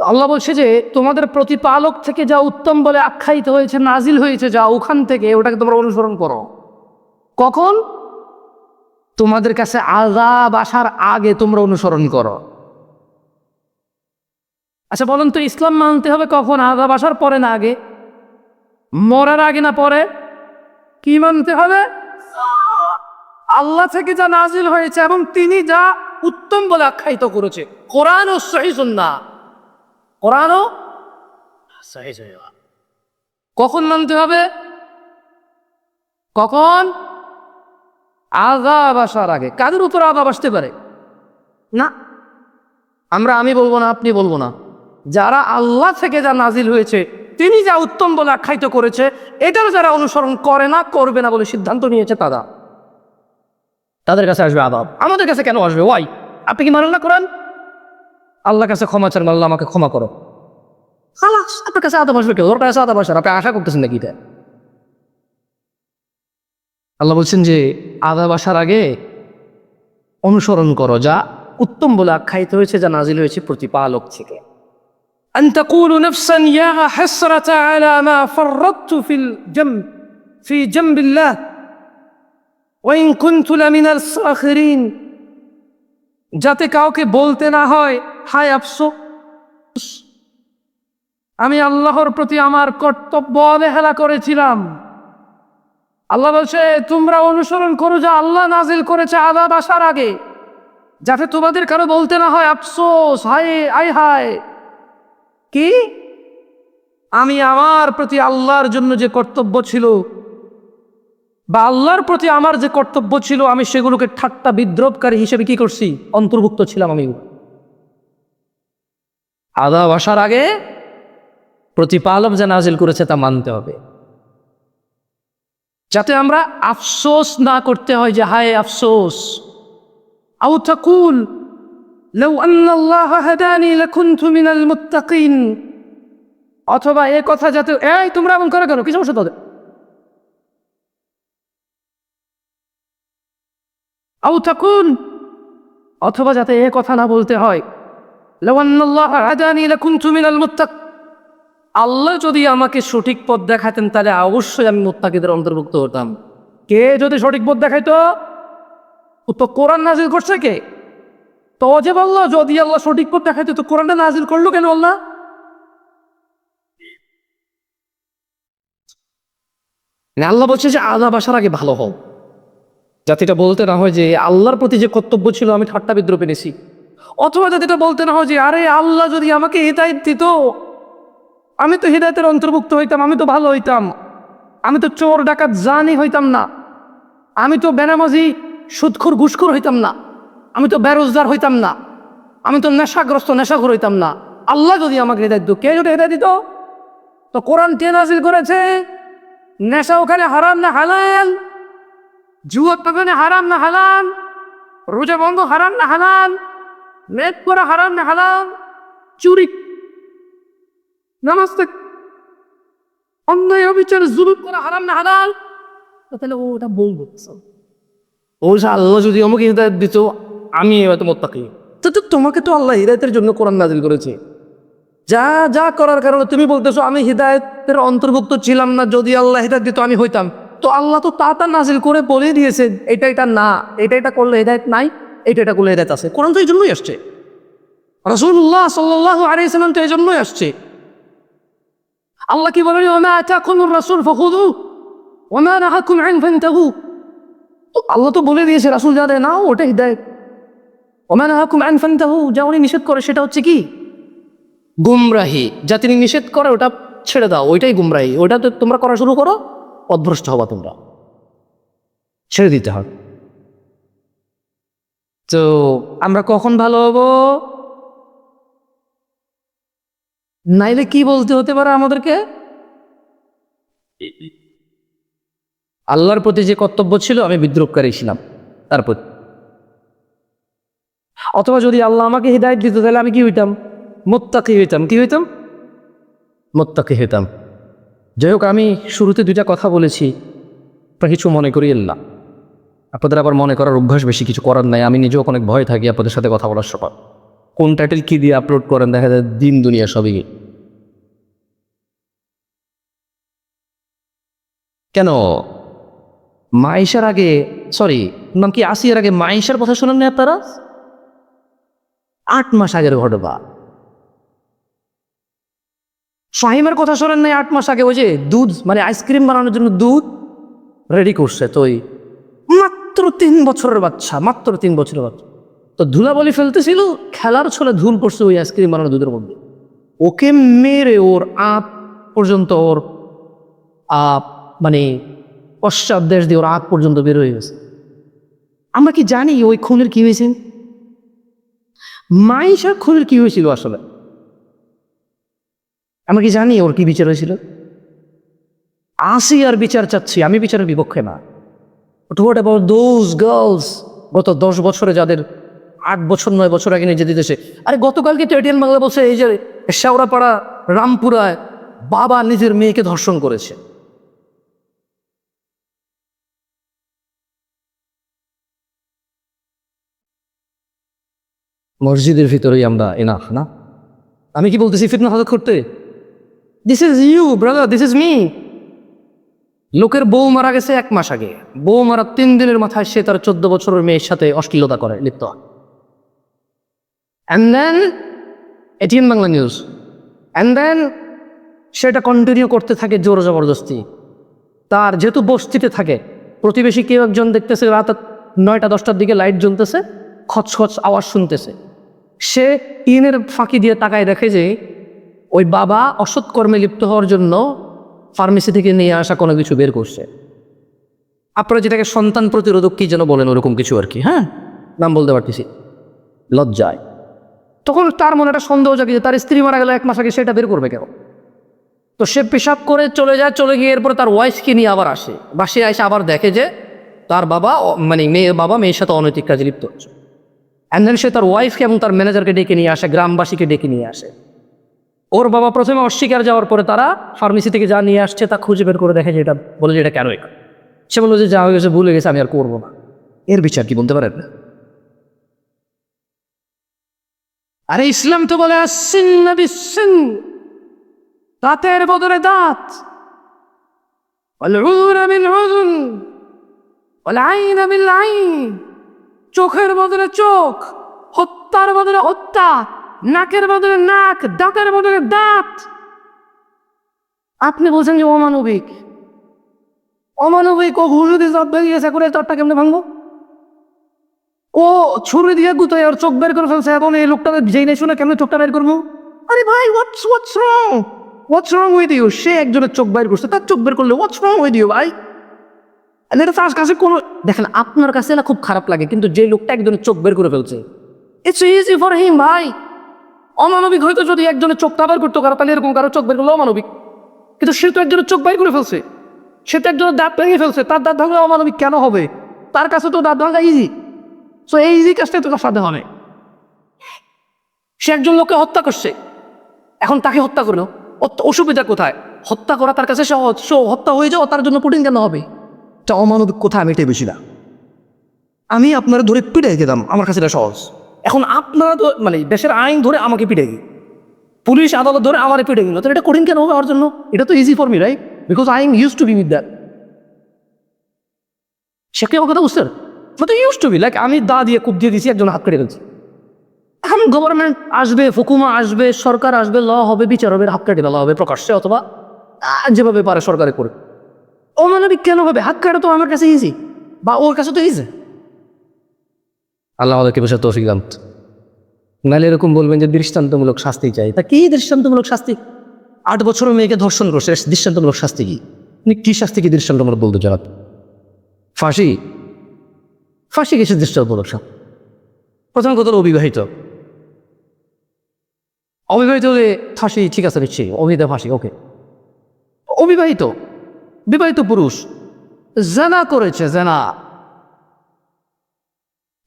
তো আল্লাহ বলছে যে, তোমাদের প্রতিপালক থেকে যা উত্তম বলে আখ্যায়িত হয়েছে, নাজিল হয়েছে, যা ওখান থেকে, ওটাকে তোমরা অনুসরণ করো। কখন? তোমাদের কাছে আজাব আসার আগে তোমরা অনুসরণ করো। আচ্ছা বলুন তো, ইসলাম মানতে হবে কখন? আজাব আসার পরে না আগে? মরার আগে না পরে? কি মানতে হবে? আল্লাহ থেকে যা নাজিল হয়েছে এবং তিনি যা উত্তম বলে আখ্যায়িত করেছে। কোরআন ও সহি সুন্না কোরআন সহি। কখন মানতে হবে? কখন? আজাব আসার আগে। কাদের উপর আজাব আসতে পারে? না। আমরা আমি বলব না আপনি বলব না। যারা আল্লাহ থেকে যা নাজিল হয়েছে তিনি যা উত্তম বলে আখ্যায়িত করেছে এটার যারা অনুসরণ করে না করবে না বলে সিদ্ধান্ত নিয়েছে তারা। তাদের কাছে আসবে আদাব আমাদের কাছে কেন আসবে? ওয়াই আপনি কি মানেন না করেন আল্লাহর কাছে ক্ষমা চান আল্লাহ আমাকে ক্ষমা করো খালাস আপনার কাছে আদাব আসবে কেউ ওর কাছে আদাব আসার আপনি আশা করতেছেন নাকি এটা আল্লাহ বলছেন যে আদাব আসার আগে অনুসরণ করো যা উত্তম বলে আখ্যায়িত হয়েছে যা নাজিল হয়েছে প্রতিপালক থেকে أن تقول نفسا يا حسرة على ما فرطت في الجنب في جنب الله وإن كنت لمن الساخرين যাতে কাউকে বলতে না হয় হায় আফসোস। আমি আল্লাহর প্রতি আমার কর্তব্য অবহেলা করেছিলাম। আল্লাহ বলছে, তোমরা অনুসরণ করো যা আল্লাহ নাজিল করেছে আদাব আসার আগে, যাতে তোমাদের কারও বলতে না হয় আফসোস, হায় আয় হায়। কি? আমি আমার প্রতি আল্লাহর জন্য যে কর্তব্য ছিল বা আল্লাহর প্রতি আমার যে কর্তব্য ছিল, আমি সেগুলোকে ঠাট্টা বিদ্রোপকারী হিসেবে কি করছি? অন্তর্ভুক্ত ছিলাম আমি আদা আসার আগে প্রতিপালক যা নাজিল করেছে তা মানতে হবে যাতে আমরা আফসোস না করতে হয় যে হায় আফসোস আউ তাকুল لو أن الله هداني لكنت من المتقين অথবা এ কথা যাতে এই তোমরা এমন করে কেন কি সমস্যা তোদের আউ থাকুন অথবা যাতে এ কথা না বলতে হয় আল্লাহ যদি আমাকে সঠিক পথ দেখাতেন, তাহলে অবশ্যই আমি মুত্তাকিদের অন্তর্ভুক্ত হতাম। কে যদি সঠিক পথ দেখাইতো? তো কোরআন নাজিল করছে কে? তো যে বলল যদি আল্লাহ সঠিক পথ দেখাইতো, তো কোরআনটা নাজিল করল কেন আল্লাহ? মানে আল্লাহ বলছে যে আজাব আসার আগে ভালো হও। যাতে এটা বলতে না হয় যে, আল্লাহর প্রতি যে কর্তব্য ছিল, আমি ঠাট্টা বিদ্রোপ এনেছি অথবা যাতে এটা বলতে না হয় যে, আরে আল্লাহ যদি আমাকে হেদায়ত দিত, আমি তো হেদায়তের অন্তর্ভুক্ত হইতাম, আমি তো ভালো হইতাম। আমি তো চোর, ডাকাত, জানি হইতাম না। আমি তো বেনামাজি সুদখোর ঘুষখোর হইতাম না। আমি তো বেরোজগার হইতাম না। আমি তো নেশাগ্রস্ত, নেশাখোর হইতাম না। আল্লাহ যদি আমাকে হেদায়ত দিত, কে যদি হেদায়ত দিত? তো কোরআন কে নাজিল করেছে, নেশা ওখানে হারাম না হালাল? যুবক ওখানে হারাম না হালাল? রোজা বন্ধ হারাম না হালাল? মেদ করা হারাম না, হালাল। চুরি। নামাজ অন্যায় অবিচার, জুলুম করা হারাম না, হালাল। তাহলে ও ওটা বলব ও আল্লাহ যদি আমাকে হৃদায়ত দিত, আমি মোত্তাকি। তো তো তোমাকে তো আল্লাহ হৃদায়তের জন্য কোরআন নাজিল করেছে। যা যা করার কারণে তুমি বলতেছো, আমি হৃদায়তের অন্তর্ভুক্ত ছিলাম না, যদি আল্লাহ হৃদায়ত দিত, আমি হইতাম। তো আল্লাহ তো তা তা নাজিল করে বলে দিয়েছে এটা এটা না এটা এটা করলে হৃদায়ত নাই। এটা এটা করলে হৃদায়ত আছে। কোরআন তো এই জন্যই আসছে। রসুল্লাহ সাল্লাহ আরে আলাইসাল্লাম তো এই জন্যই আসছে। আল্লাহ কি বলেন, ওমা আতাকুমুর রাসূল ফাখুযু ওমা নাহাকুম আন ফান্তাহু তো আল্লাহ তো বলে দিয়েছে, রাসূল যা দেয় নাও ওটা হিদায়াত। ওমা নাহাকুম আন ফান্তাহু, যা উনি নিষেধ করে সেটা হচ্ছে কি? গুমরাহি। যা তিনি নিষেধ করে, ওটা ছেড়ে দাও, ওইটাই গুমরাহি। ওটা তো তোমরা করা শুরু করো অভ্রষ্ট হবা তোমরা। ছেড়ে দিতে হবে তো আমরা কখন ভালো হব? নাইলে কি বলতে হতে পারে আমাদেরকে? আল্লাহর প্রতি যে কর্তব্য ছিল, আমি বিদ্রোপকারী ছিলাম। তার প্রতি অথবা যদি আল্লাহ আমাকে হৃদায়ত দিত, তাহলে আমি কি হইতাম? মোত্তাকি হইতাম। কি হইতাম? মোত্তাকি হইতাম। যাই হোক, আমি শুরুতে দুইটা কথা বলেছি কিছু মনে করি না আপনাদের আবার মনে করার অভ্যাস বেশি কিছু করার নাই। আমি নিজেও অনেক ভয় থাকি আপনাদের সাথে কথা বলার সময়। কোন টাইটেল কি দিয়ে আপলোড করেন? দেখা যায় দিন দুনিয়া সবই। কেন? মাইশার আগে সরি নাম কি আসিয়ার আগে মাইশার কথা শোনেন না আপনারা? আট মাস আগের ঘটনা। শাহিমের কথা শোনেন নাই আট মাস আগে, ওই যে দুধ মানে আইসক্রিম বানানোর জন্য দুধ রেডি করছে, তো ওই মাত্র তিন বছরের বাচ্চা, মাত্র তিন বছরের বাচ্চা। তো ধুলাবলি ফেলতেছিল, খেলার ছলে ধুল করছে ওই আইসক্রিম বানানো দুধের মধ্যে। ওকে মেরে ওর আপ পর্যন্ত ওর আপ মানে পশ্চাৎ দেশ দিয়ে ওর আগ পর্যন্ত বের হয়ে গেছে। আমরা কি জানি ওই খুনের কি হয়েছে? মাইশার খুনের কি হয়েছিল আসলে? আমরা কি জানি ওর কি বিচার হয়েছিল? আসি আর বিচার চাচ্ছি, আমি বিচারের বিপক্ষে না। হোয়াট অ্যাবাউট দোজ গার্লস গত দশ বছরে যাদের আট বছর, নয় বছর আগে নিজে দিতেছে। আরে গতকালকে তো এটিএন বাংলা বলছে, এই যে শেওড়াপাড়া, রামপুরায় বাবা নিজের মেয়েকে ধর্ষণ করেছে। মসজিদের ভিতরেই আমরা এনাফ না? আমি কি বলতেছি ফিতনা হজত করতে? This is you brother this is me লোকের বউ মারা গেছে এক মাস আগে। বউ মারা তিন দিনের মাথায় সে তার চোদ্দ বছরের মেয়ের সাথে অশ্লীলতা করে, লিপ্ত। And then ATN Bangla news. And then সেটা কন্টিনিউ করতে থাকে জোর জবরদস্তি। তার যেহেতু বস্তিতে থাকে, প্রতিবেশী কেউ একজন দেখতেছে রাত নয়টা, দশটার দিকে লাইট জ্বলতেছে, খচখচ আওয়াজ শুনতেছে। সে টিনের ফাঁকি দিয়ে তাকায় দেখে যে, ওই বাবা অসৎ কর্মে লিপ্ত হওয়ার জন্য ফার্মেসি থেকে নিয়ে আসা কোনো কিছু বের করছে। আপনারা যেটাকে সন্তান প্রতিরোধক কি যেন বলেন ওরকম কিছু আর কি হ্যাঁ? নাম বলতে পারতেছি। লজ্জায়। তখন তার মনে একটা সন্দেহ জাগে যে তার স্ত্রী মারা গেল এক মাস আগে, সেটা বের করবে কেন? তো সে পেশাব করে চলে যায়, চলে গিয়ে এরপরে তার ওয়াইফকে নিয়ে আবার আসে। বাসে এসে আবার দেখে যে তার বাবা মানে মেয়ের বাবা মেয়ের সাথে অনৈতিক কাজে লিপ্ত হচ্ছে। অ্যান্ড দেন সে তার ওয়াইফকে এবং তার ম্যানেজারকে ডেকে নিয়ে আসে, গ্রামবাসীকে ডেকে নিয়ে আসে। ওর বাবা প্রথমে অস্বীকার যাওয়ার পরে তারা ফার্মেসি থেকে যা নিয়ে আসছে তা খুঁজে বের করে দেখে যে এটা বলে যে এটা কেন সে বলল যে যা হয়ে গেছে, ভুলে গেছে, আমি আর করব না। এর বিচার কি বলতে পারেন? না আরে ইসলাম তো বলে আসছেন দাঁতের বদলে দাঁত। চোখের বদলে চোখ, হত্যার বদলে হত্যা। নাকের বদলে নাক, দাঁতের বদলে দাঁত। আপনি বলছেন যে অমানবিক। অমানবিক, ও ঘুষু দিয়ে চোখ বেরিয়েছে করে চোখটা কেমনে ভাঙবো? ও ছুরি দিয়ে গুতায় ওর চোখ বের করে ফেলছে, এখন এই লোকটা যেই নেই শুনে কেমন চোখটা বের করব? আরে ভাই what's what's wrong what's wrong with you সে একজনের চোখ বের করছে, তার চোখ বের করলে হোয়াটস রং উইথ ইউ ভাই? এটা তার কাছে কোনো দেখেন, আপনার কাছে না খুব খারাপ লাগে, কিন্তু যে লোকটা একজনের চোখ বের করে ফেলছে ইটস ইজি ফর হিম ভাই। অমানবিক হয়তো যদি একজনের চোখ কাবার করতো, কারও তাহলে এরকম, কারও চোখ বের করলে অমানবিক। কিন্তু সে তো একজনের চোখ বাইর করে ফেলছে। সে তো একজনের দাঁত ভেঙে ফেলছে, তার দাঁত ভাঙলে অমানবিক কেন হবে? তার কাছে তো দাঁত ভাঙা ইজি সো এই ইজি কাজটাই তোকে সাথে হবে। সে একজন লোককে হত্যা করছে। এখন তাকে হত্যা করল। অসুবিধা কোথায়? হত্যা করা তার কাছে সহজ। সো হত্যা হয়ে যাও তার জন্য পুটিন কেন হবে? এটা অমানবিক কোথায়? আমি এটাই বেশি না। আমি আপনারা ধরে পিটাই গেলাম আমার কাছে এটা সহজ। এখন আপনারা তো মানে দেশের আইন ধরে আমাকে পিটাই পুলিশ আদালত ধরে আমার পিটে গেল তো এটা কঠিন কেন হবে আমার জন্য? এটা তো easy for me right because I am use to be with that সে কি আমার কথা বুঝতে তো ইউজ টু বি লাইক আমি দা দিয়ে, কূপ দিয়ে দিয়েছি একজন হাত কেটে ফেলছি। এখন গভর্নমেন্ট আসবে, হুকুমা আসবে, সরকার আসবে, ল হবে, বিচার হবে, হাত কেটে ফেলা হবে, প্রকাশ্যে অথবা যেভাবে পারে সরকারে করে। অমানবিক কেন হবে হাত কাটা তো আমার কাছে ইজি বা ওর কাছে তো ইজি আল্লাহ আমাদেরকে বসে তৌফিক দান। নাহলে এরকম বলবেন যে দৃষ্টান্তমূলক শাস্তি চাই। তা কি দৃষ্টান্তমূলক শাস্তি? আট বছরের মেয়েকে ধর্ষণ করছে দৃষ্টান্তমূলক শাস্তি কি? আপনি কি শাস্তি কি দৃষ্টান্তমূলক বলতে আপনি? ফাঁসি? ফাঁসি কিসের দৃষ্টান্তমূলক শাস্তি? প্রথম কথা অবিবাহিত। অবিবাহিত হলে ফাঁসি ঠিক আছে নিচ্ছি অবিবাহিত ফাঁসি, ওকে। অবিবাহিত, বিবাহিত পুরুষ, জানা করেছে, জানা।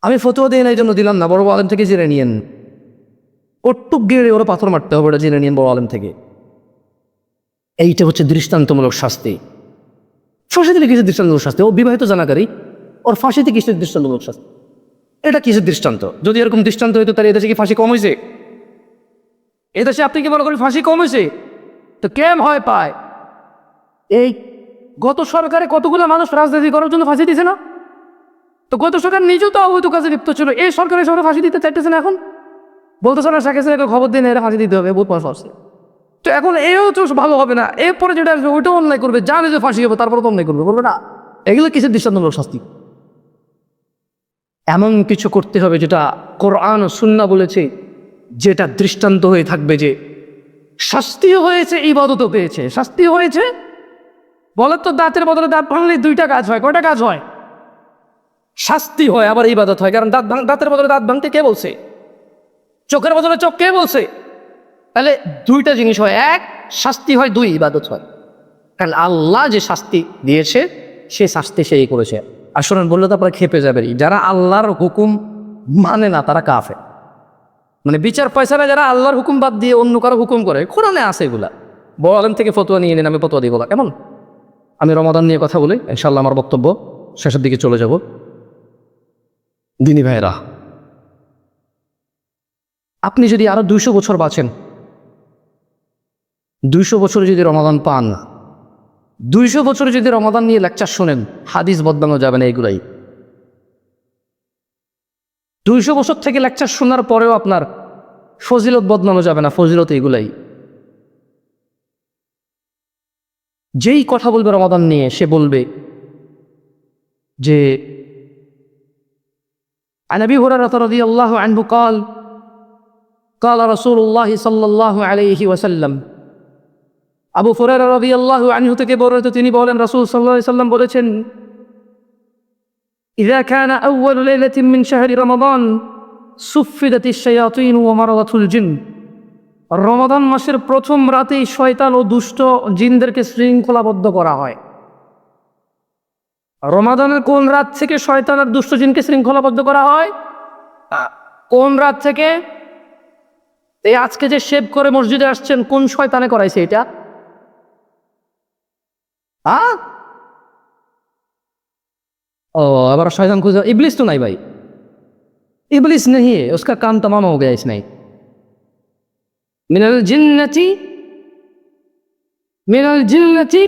আমি ফতুয়া দিই না এই জন্য দিলাম না, বড় আলেম থেকে জেনে নিয়েন। ওটুক গেড়ে ওরা পাথর মারতে হবে ওটা জেনে নিয়েন বড় আলেম থেকে। এইটা হচ্ছে দৃষ্টান্তমূলক শাস্তি। ফাঁসি দিলে কিসের দৃষ্টান্তমূলক শাস্তি, ও বিবাহিত জানাকারী, ওর ফাঁসিতে কিসের দৃষ্টান্তমূলক শাস্তি? এটা কিসের দৃষ্টান্ত? যদি এরকম দৃষ্টান্ত হইতো তাহলে এদেশে কি ফাঁসি কম হয়েছে এদেশে আপনি কি মনে করেন ফাঁসি কম হয়েছে তো কেম হয় পায়? এই গত সরকারে কতগুলো মানুষ রাজনীতি করার জন্য ফাঁসি দিছে না? তো গত সরকার নিজেও তো অবৈধ কাজে লিপ্ত ছিল। এই সরকারের সবাই ফাঁসি দিতে চাইতেছে না এখন? বলতেছে না শাকে সাহেবকে খবর দিন এরা ফাঁসি দিতে হবে, বহুত পয়সা আছে। তো এখন এও তো ভালো হবে না। এরপরে যেটা আসবে, ওইটাও অন্যায় করবে। জানে যে ফাঁসি হবে, তারপরে তো অন্যায় করবে বলবে না। এগুলো কিসের দৃষ্টান্তমূলক শাস্তি? এমন কিছু করতে হবে যেটা কোরআন সুন্না বলেছে, যেটা দৃষ্টান্ত হয়ে থাকবে যে শাস্তিও হয়েছে, ইবাদতও পেয়েছে। শাস্তি হয়েছে বলে তো দাঁতের বদলে দাঁত ভাঙলে দুইটা কাজ হয়, কয়টা কাজ হয়? শাস্তি হয়, আবার ইবাদত হয়। কারণ দাঁত দাঁতের বদলে দাঁত ভাঙতে কে বলছে? চোখের বদলে চোখ কে বলছে? তাহলে দুইটা জিনিস হয়। এক, শাস্তি হয়, দুই, ইবাদত হয়। কারণ আল্লাহ যে শাস্তি দিয়েছে, সে শাস্তি সেই করেছে। শোনেন, বললে তো আপনারা খেপে যাবেন যারা আল্লাহর হুকুম মানে না, তারা কাফে মানে বিচার পয়সারা যারা আল্লাহর হুকুম বাদ দিয়ে অন্য কারও হুকুম করে। কোরআনে আছে এগুলা। বড় আলম থেকে ফতোয়া নিয়ে নিন, আমি ফতোয়া বলা কেমন? আমি রমাদান নিয়ে কথা বলি ইনশাল্লাহ আমার বক্তব্য শেষের দিকে চলে যাব। দিনী ভাইরা আপনি যদি আরও দুইশো বছর বাঁচেন, দুইশো বছর যদি রমাদান পান, দুইশো বছর যদি রমাদান নিয়ে লেকচার শোনেন, হাদিস বদলানো যাবে না এগুলাই। দুইশো বছর থেকে লেকচার শোনার পরেও আপনার ফজিলত বদলানো যাবে না, ফজিলত এগুলাই। যেই কথা বলবে রমাদান নিয়ে, সে বলবে যে عن ابي هريره رضي الله عنه قال قال رسول الله صلى الله عليه وسلم আবু ফুরারা রবি আল্লাহ আনহু থেকে বর্ণিত তিনি বলেন রাসূল সাল্লাল্লাহু আলাইহি সাল্লাম বলেছেন إذا كان أول ليلة من شهر رمضان সুফিদাতি শায়াতিন ও মারাদাতুল জিন রমাদান মাসের প্রথম রাতেই শয়তান ও দুষ্ট জিনদেরকে শৃঙ্খলাবদ্ধ করা হয় রমাদানের কোন রাত থেকে শয়তান আর দুষ্টজিনকে শৃঙ্খলাবদ্ধ করা হয়? কোন রাত থেকে? এই আজকে যে শেভ করে মসজিদে আসছেন, কোন শয়তানে করাইছে এটা? ও, আবার শয়তান খুঁজে ইবলিস তো নাই ভাই। ইবলিস নেই ওসকা কাম তামাম হয়ে গেছে নাই। মিনাল জিন্নতি? মিনাল জিন্নতি?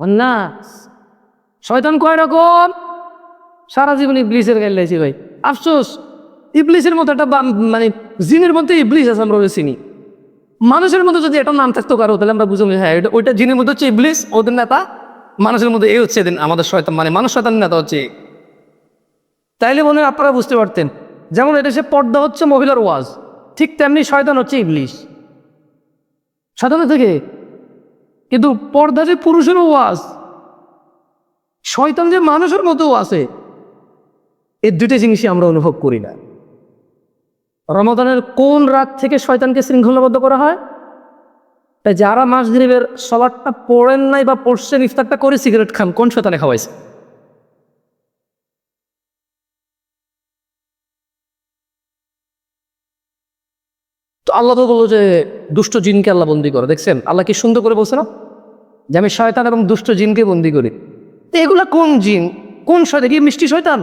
والناس শয়তান কয় রকম? সারা জীবন ইবলিসের গাইল লাইছি ভাই। আফসোস, ইবলিসের মতো একটা মানে জিনের মধ্যে ইবলিস আছে, আমরা চিনি। মানুষের মধ্যে যদি এটা নাম থাকতো কারও, তাহলে আমরা বুঝলাম হ্যাঁ এটা ওইটা জিনের মধ্যে হচ্ছে ইবলিস, ওদের নেতা। মানুষের মধ্যে এই হচ্ছে আমাদের শয়তান মানে মানুষ শয়তান নেতা হচ্ছে তাইলে মনে আপনারা বুঝতে পারতেন, যেমন এটা সে পর্দা হচ্ছে মহিলার ওয়াজ, ঠিক তেমনি শয়তান হচ্ছে ইবলিশ শয়তান থেকে কিন্তু পর্দা যে পুরুষেরও ওয়াজ শয়তান যে মানুষের মতো আছে, এই দুটো জিনিসই আমরা অনুভব করি না। রমাদানের কোন রাত থেকে শয়তানকে শৃঙ্খলাবদ্ধ করা হয়? তাই যারা মাস গরিবের সলাটটা পড়েন নাই বা পড়ছেন, ইফতারটা করে সিগারেট খান, কোন শয়তানে খাওয়াইছে? তো আল্লাহ তো বলল যে, দুষ্ট জিনকে আল্লাহ বন্দি করে। দেখছেন, আল্লাহ কি সুন্দর করে বলছে না? যে আমি শয়তান এবং দুষ্ট জিনকে বন্দি করি। তো এগুলো কোন জিন? কোন শয়তান? দেখি মিষ্টি শয়তান?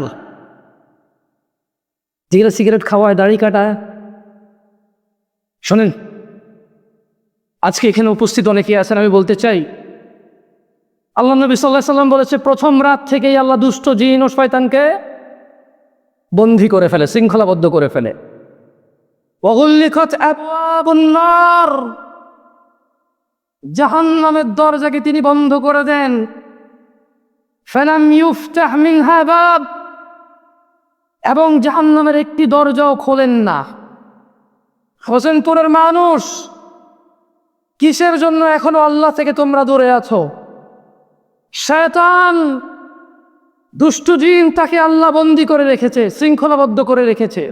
যেগুলো সিগারেট খাওয়ায়, দাড়ি কাটায়। শোনেন, আজকে এখানে উপস্থিত অনেকে আছেন, আমি বলতে চাই, আল্লাহ নবী সাল্লাহ সাল্লাম বলেছে, প্রথম রাত থেকেই আল্লাহ দুষ্ট জিন ও শয়তানকে বন্দি করে ফেলে, শৃঙ্খলাবদ্ধ করে ফেলে। জাহান নামের দরজাকে তিনি বন্ধ করে দেন। ফালাম ইউফতাহ মিনহা এবং জাহান্নামের একটি দরজাও খোলেন না। হোসেনপুরের মানুষ, কিসের জন্য এখনও আল্লাহ থেকে তোমরা দূরে আছো? শয়তান দুষ্টু জিন তাকে আল্লাহ বন্দি করে রেখেছে, শৃঙ্খলাবদ্ধ করে রেখেছে।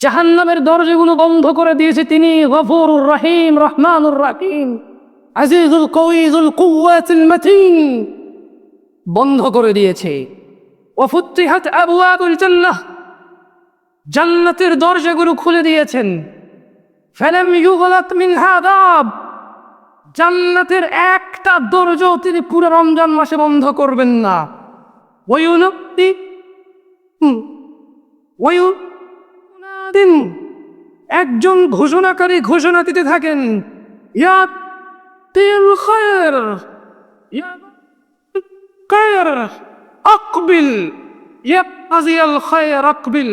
জাহান্নামের দরজাগুলো বন্ধ করে দিয়েছে তিনি গফুরুর রহিম, রহমানুর রাহিম, আজিজুল কউইজুল কুওয়াতুল মাতিন। বন্ধ করে দিয়েছে। ওয়াফুতিহাত আবওয়াবুল জান্নাহ। জান্নাতের দরজাগুলো খুলে দিয়েছেন। ফালাম মিনহা বাব জান্নাতের একটা দরজাও তিনি পুরো রমজান মাসে বন্ধ করবেন না। দিন একজন ঘোষণাকারী ঘোষণা দিতে থাকেন ইয়া তিল খয়ের। ইয়া খয়ের আকবিল ইয়া আজিয়াল খয়ের আকবিল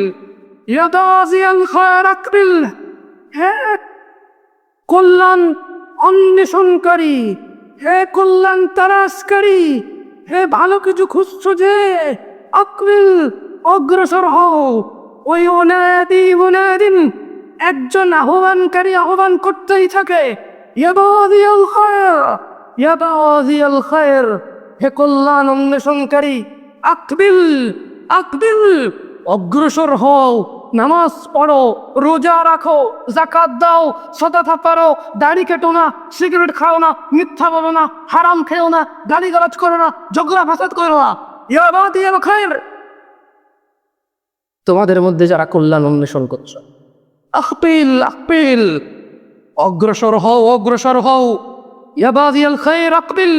ইয়া দাজিয়াল খয়ের আকবিল। হ্যাঁ কল্যাণ অন্বেষণকারী, হে কল্যাণ তারাসকারী হে ভালো কিছু খুঁজছো যে, আকবিল, অগ্রসর হও। ওই অনাদি মুনাদিন, একজন আহ্বানকারী আহ্বান করতেই থাকে। ইয়াবাদিয়াল খায়ের ইয়াবাদিয়াল খায়ের। হে কল্যাণ অন্বেষণকারী, আকবিল আকবিল, অগ্রসর হও, নামাজ পড়ো, রোজা রাখো জাকাত দাও সদাথা পারো দাড়ি কেটো না, সিগারেট খাও না, মিথ্যা বলো না, হারাম খেও না গালি গালাজ করো না, ঝগড়া ফাসাদ করো না। তোমাদের মধ্যে যারা কল্যাণ অন্বেষণ করছ আহপিল আহপিল অগ্রসর হও অগ্রসর হও। ইয়াবাদিয়াল খায়ের আকবিল।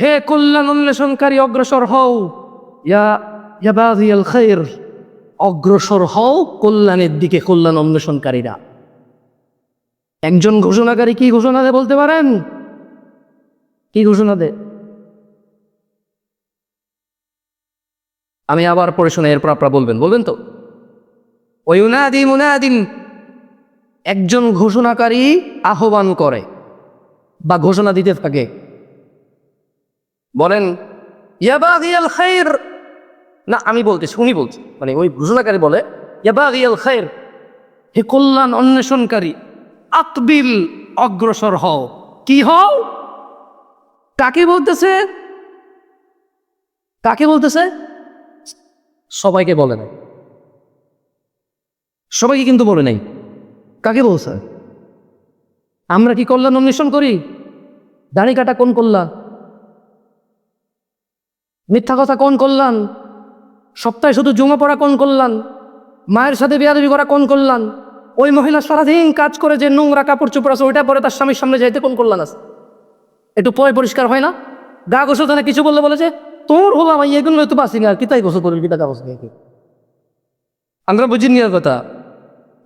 হে কল্যাণ অন্বেষণকারী অগ্রসর হও। ইয়া ইয়াবাদিয়াল খায়ের অগ্রসর হও কল্যাণের দিকে কল্যাণ অন্বেষণকারীরা একজন ঘোষণাকারী কি ঘোষণা দেয় বলতে পারেন? কি ঘোষণা দেয়? আমি আবার পড়ে শুনে এরপর আপনারা বলবেন বলবেন তো? ওই উনাদি মুনাদিন, একজন ঘোষণাকারী আহ্বান করে বা ঘোষণা দিতে থাকে। বলেন ইয়াবাগিয়াল খাইর। না, আমি বলতেছি, উনি বলছি মানে ওই ঘোষণাকারী বলে ইয়াবাগিয়াল খাইর, হে কল্যাণ অন্বেষণকারী, আকবিল অগ্রসর হও। কি হও? কাকে বলতেছে? কাকে বলতেছে? সবাইকে বলে নাই। সবাইকে কিন্তু বলে নাই। কাকে বলছে? আমরা কি কল্যাণ অন্বেষণ করি? দাড়ি কাটা কোন কল্যাণ মিথ্যা কথা কোন কল্যাণ? সপ্তাহে শুধু জুমা পড়া কোন কল্যাণ? মায়ের সাথে বিয়াদবি করা কোন কল্যাণ? ওই মহিলা সারাদিন কাজ করে যে নোংরা কাপড় চোপড় আছে ওইটা পরে তার স্বামীর সামনে যাইতে কোন কল্যাণ আছে? একটু পরে পরিষ্কার হয় না? গা গোসল থানে কিছু বললে বলেছে তোর হলাম এগুলো তো বাসি না কিতাই গোসল করবি কিতা গা গোসল কি আমরা বুঝি নিয়ার কথা।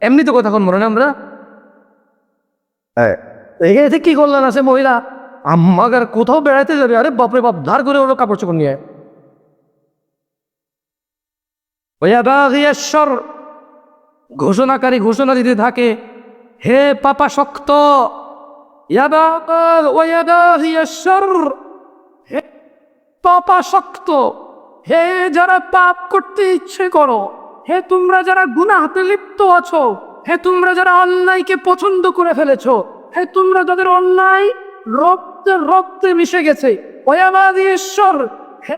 এমনি তো কথা কোন মনে না আমরা এখানে কি করলেন আছে মহিলা? আমাকে কোথাও বেড়াইতে যাবে আরে বাপরে বাপ ধার করে ওরা কাপড় চোপড় নিয়ে ওয়াবাগিয়াশ্বর ঘোষণাকারী ঘোষণা দিতে থাকে, হে পাপা শক্ত হে পাপা শক্ত, হে যারা পাপ করতে ইচ্ছে করো, হে তোমরা যারা গুনাহ হাতে লিপ্ত আছো, হে তোমরা যারা অন্যায়কে পছন্দ করে ফেলেছো, হে তোমরা যাদের অন্যায় রক্তে রক্তে মিশে গেছে ওয়াবাদি ঈশ্বর হে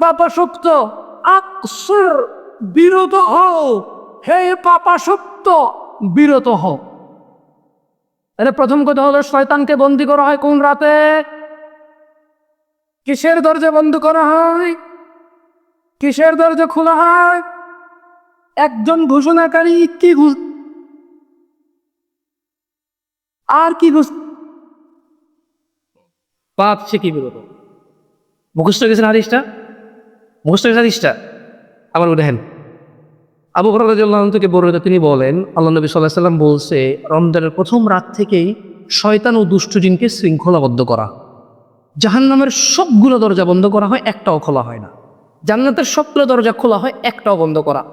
পাপা শক্ত আকসর বিরত হও। হে পাপা শক্ত বিরত হও। আরে প্রথম কথা হলো, শয়তানকে বন্দি করা হয় কোন রাতে? কিসের দরজা বন্ধ করা হয়? কিসের দরজা খোলা হয়? একজন ঘোষণাকারী কি ঘুষ? আর কি ঘুষ? পাপ কি বিরত মুখস্থ গেছেন হাদিসটা? গেছেন হাদিসটা। আবার দেখেন, আবু হরাল্লাহ থেকে বর্ণিত তিনি বলেন, আল্লাহ নবী সাল্লাহ সাল্লাম বলছে, রমজানের প্রথম রাত থেকেই শয়তান ও দুষ্টজিনকে শৃঙ্খলাবদ্ধ করা। জাহান্নামের সবগুলো দরজা বন্ধ করা হয়, একটাও খোলা হয় না। জান্নাতের সবগুলো দরজা খোলা হয়, একটাও বন্ধ করা।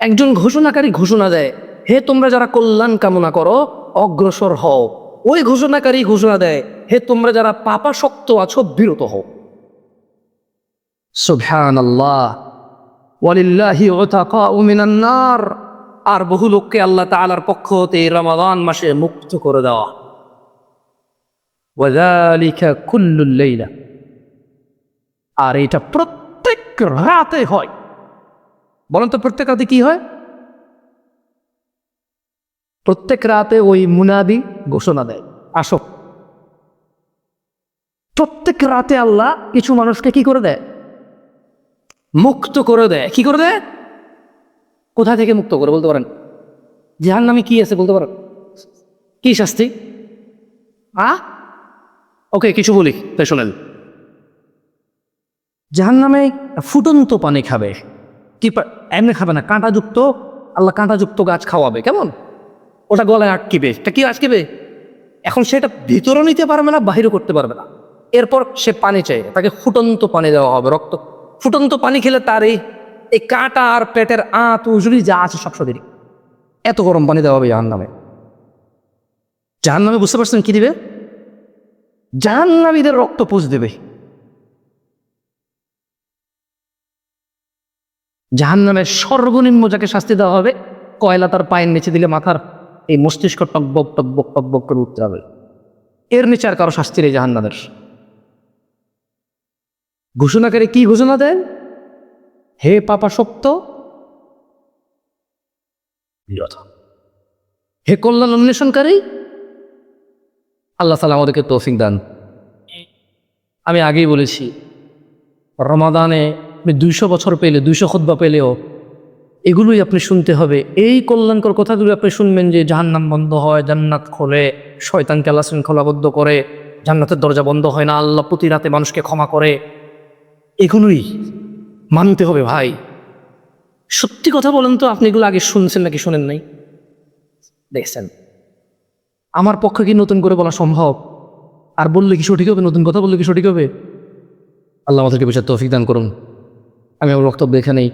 একজন ঘোষণাকারী ঘোষণা দেয়, হে তোমরা যারা কল্যাণ কামনা করো, অগ্রসর হও। ওই ঘোষণাকারী ঘোষণা দেয়, হে তোমরা যারা পাপা শক্ত আছো, বিরত হও। সুবহান আল্লাহ আর বহু লোককে আল্লাহ তাআলার পক্ষ হতে রমাদান মাসে মুক্ত করে দেওয়া। লাইলা। আর এটা প্রত্যেক রাতে হয়। বলেন তো প্রত্যেক রাতে কি হয়? প্রত্যেক রাতে ওই মুনাদি ঘোষণা দেয়, আসো। প্রত্যেক রাতে আল্লাহ কিছু মানুষকে কি করে দেয়? মুক্ত করে দেয়। কি করে দেয়? কোথা থেকে মুক্ত করে বলতে পারেন? জাহান নামে কি আছে বলতে পারেন? কি শাস্তি? আ? ওকে, কিছু বলি। তাই শোনেন। জাহান নামে ফুটন্ত পানি খাবে। কি এমনি খাবে না, কাঁটাযুক্ত, আল্লাহ কাঁটাযুক্ত গাছ খাওয়াবে। কেমন? ওটা গলায় আটকিবে। এটা কি আটকিবে? এখন সেটা ভিতরও নিতে পারবে না, বাহিরও করতে পারবে না। এরপর সে পানি চাই তাকে ফুটন্ত পানি দেওয়া হবে, রক্ত ফুটন্ত পানি খেলে তার এই এই কাঁটা আর পেটের আঁত উজুরি যা আছে সব বেরিয়ে এত গরম পানি দেওয়া হবে জাহান নামে জাহান নামে বুঝতে পারছেন কি দিবে? জাহান্নামীদের রক্ত পুষ দেবে। জাহান্নামের সর্বনিম্ন যাকে শাস্তি দেওয়া হবে, কয়লা তার পায়ের নিচে দিলে মাথার এই মস্তিষ্ক টকবক টকবক টকবক করে উঠতে হবে। এর নিচে আর কারও শাস্তি নেই জাহান্নামের। ঘোষণাকারী কি ঘোষণা দেন? হে পাপা বিরত হে কল্যাণ অন্বেষণকারী। আল্লাহ তালা আমাদেরকে তৌফিক দান। আমি আগেই বলেছি, রমাদানে আপনি দুইশো বছর পেলে, দুইশো খুদ্া পেলেও এগুলোই আপনি শুনতে হবে। এই কল্যাণকর কথাগুলো আপনি শুনবেন যে জাহান্নাম বন্ধ হয়, জান্নাত খোলে শয়তান কেলা শৃঙ্খলাবদ্ধ করে, জান্নাতের দরজা বন্ধ হয় না, আল্লাহ প্রতি রাতে মানুষকে ক্ষমা করে। এগুলোই মানতে হবে ভাই। সত্যি কথা বলেন তো আপনি এগুলো আগে শুনছেন নাকি শোনেন নাই? দেখছেন আমার পক্ষে কি নতুন করে বলা সম্ভব? আর বললে কি সঠিক হবে? নতুন কথা বললে কি সঠিক হবে? আল্লাহ আমাদেরকে বিচার তৌফিক দান করুন। আমি আমার বক্তব্য এখানেই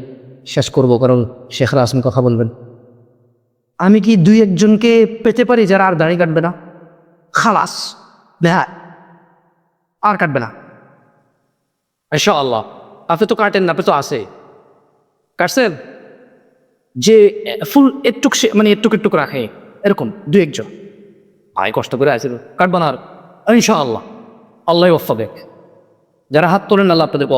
শেষ করব কারণ শেখরা আসেন কথা বলবেন। আমি কি দুই একজনকে পেতে পারি যারা আর দাঁড়িয়ে কাটবে না? খালাস দেখা আর কাটবে না। আল্লাহ আপনি তো কাটেন না, আপনি তো আসে কাটছেন? যে ফুল একটুক মানে একটুক একটুক রাখে, এরকম দু একজন। ভাই কষ্ট করে আসে কাটবো না আর। ইনশাআল্লাহ, আল্লাহ ওফাবেক যারা হাত তোলেন, আল্লাহ আপনাদের